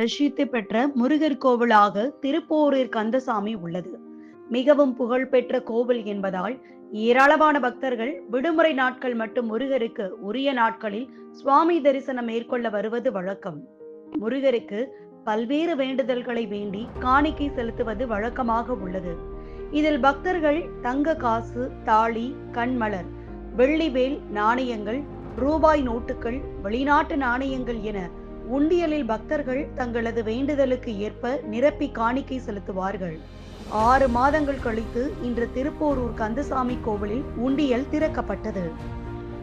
பிரசித்தி பெற்ற முருகர் கோவிலாக திருப்போரூர் கந்தசாமி உள்ளது. மிகவும் புகழ்பெற்ற கோவில் என்பதால் ஏராளமான பக்தர்கள் விடுமுறை நாட்கள் மட்டும் முருகருக்கு உரிய நாட்களில் சுவாமி தரிசனம் மேற்கொள்ள வருவது வழக்கம். முருகருக்கு பல்வேறு வேண்டுதல்களை வேண்டி காணிக்கை செலுத்துவது வழக்கமாக உள்ளது. இதில் பக்தர்கள் தங்க காசு தாலி கண்மலர் வெள்ளிவேல் நாணயங்கள் ரூபாய் நோட்டுகள் வெளிநாட்டு நாணயங்கள் என உண்டியலில் பக்தர்கள் தங்களது வேண்டுதலுக்கு ஏற்ப நிரப்பி காணிக்கை செலுத்துவார்கள். ஆறு மாதங்கள் கழித்து இன்று திருப்போரூர் கந்தசாமி கோவிலில் உண்டியல் திறக்கப்பட்டது.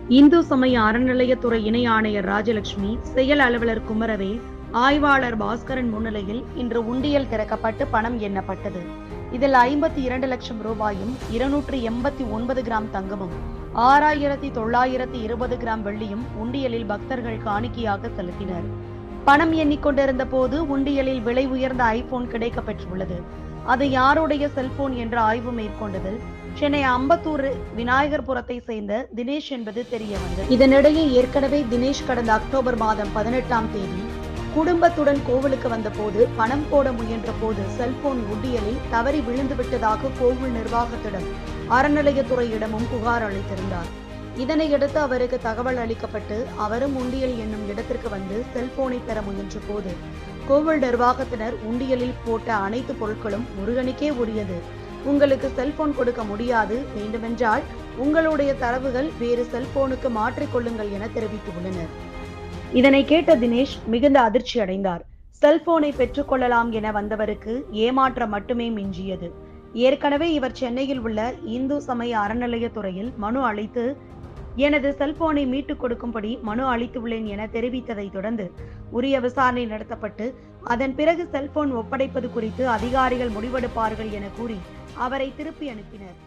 இந்து சமய அறநிலையத்துறை இணை ஆணையர் ராஜலட்சுமி செயல் அலுவலர் குமரவேல் ஆய்வாளர் பாஸ்கரன் முன்னிலையில் இன்று உண்டியல் திறக்கப்பட்டு பணம் எண்ணப்பட்டது. இதில் ஐம்பத்தி இரண்டு லட்சம் ரூபாயும் இருநூற்றி எண்பத்தி ஒன்பது கிராம் தங்கமும் ஆறாயிரத்தி தொள்ளாயிரத்தி இருபது கிராம் வெள்ளியும் உண்டியலில் பக்தர்கள் காணிக்கையாக செலுத்தினர். பணம் எண்ணிக்கொண்டிருந்த போது உண்டியலில் விலை உயர்ந்த ஐபோன் கிடைக்க பெற்றுள்ளது அது யாருடைய செல்போன் என்ற ஆய்வு மேற்கொண்டதில் சென்னை அம்பத்தூர் விநாயகர்புரத்தை சேர்ந்த தினேஷ் என்பது தெரிய வந்தது இதனிடையே ஏற்கனவே தினேஷ் கடந்த அக்டோபர் மாதம் பதினெட்டாம் தேதி குடும்பத்துடன் கோவிலுக்கு வந்தபோது பணம் போட முயன்ற போது செல்போன் உண்டியலில் தவறி விழுந்து விட்டதாக கோவில் நிர்வாகத்திடம் அறநிலையத்துறையிடமும் புகார் அளித்திருந்தார். இதனையடுத்து அவருக்கு தகவல் அளிக்கப்பட்டு அவரும் உண்டியல் என்னும் இடத்திற்கு வந்து செல்போனை பெற முயன்ற போது கோவில் நிர்வாகத்தினர் உண்டியலில் போட்ட அனைத்து பொருட்களும் முருகனுக்கே உரியது. உங்களுக்கு செல்போன் கொடுக்க முடியாது வேண்டுமென்றால் உங்களுடைய தரவுகள் வேறு செல்போனுக்கு மாற்றிக்கொள்ளுங்கள் என தெரிவித்துள்ளனர். இதனை கேட்ட தினேஷ் மிகுந்த அதிர்ச்சி அடைந்தார். செல்போனை பெற்றுக்கொள்ளலாம் என வந்தவருக்கு ஏமாற்றம் மட்டுமே மிஞ்சியது. ஏற்கனவே இவர் சென்னையில் உள்ள இந்து சமய அறநிலையத்துறையில் மனு அளித்து எனது செல்போனை மீட்டுக் கொடுக்கும்படி மனு அளித்துள்ளேன் என தெரிவித்ததைத் தொடர்ந்து உரிய விசாரணை நடத்தப்பட்டு அதன் பிறகு செல்போன் ஒப்படைப்பது குறித்து அதிகாரிகள் முடிவெடுப்பார்கள் என கூறி அவரை திருப்பி அனுப்பினர்.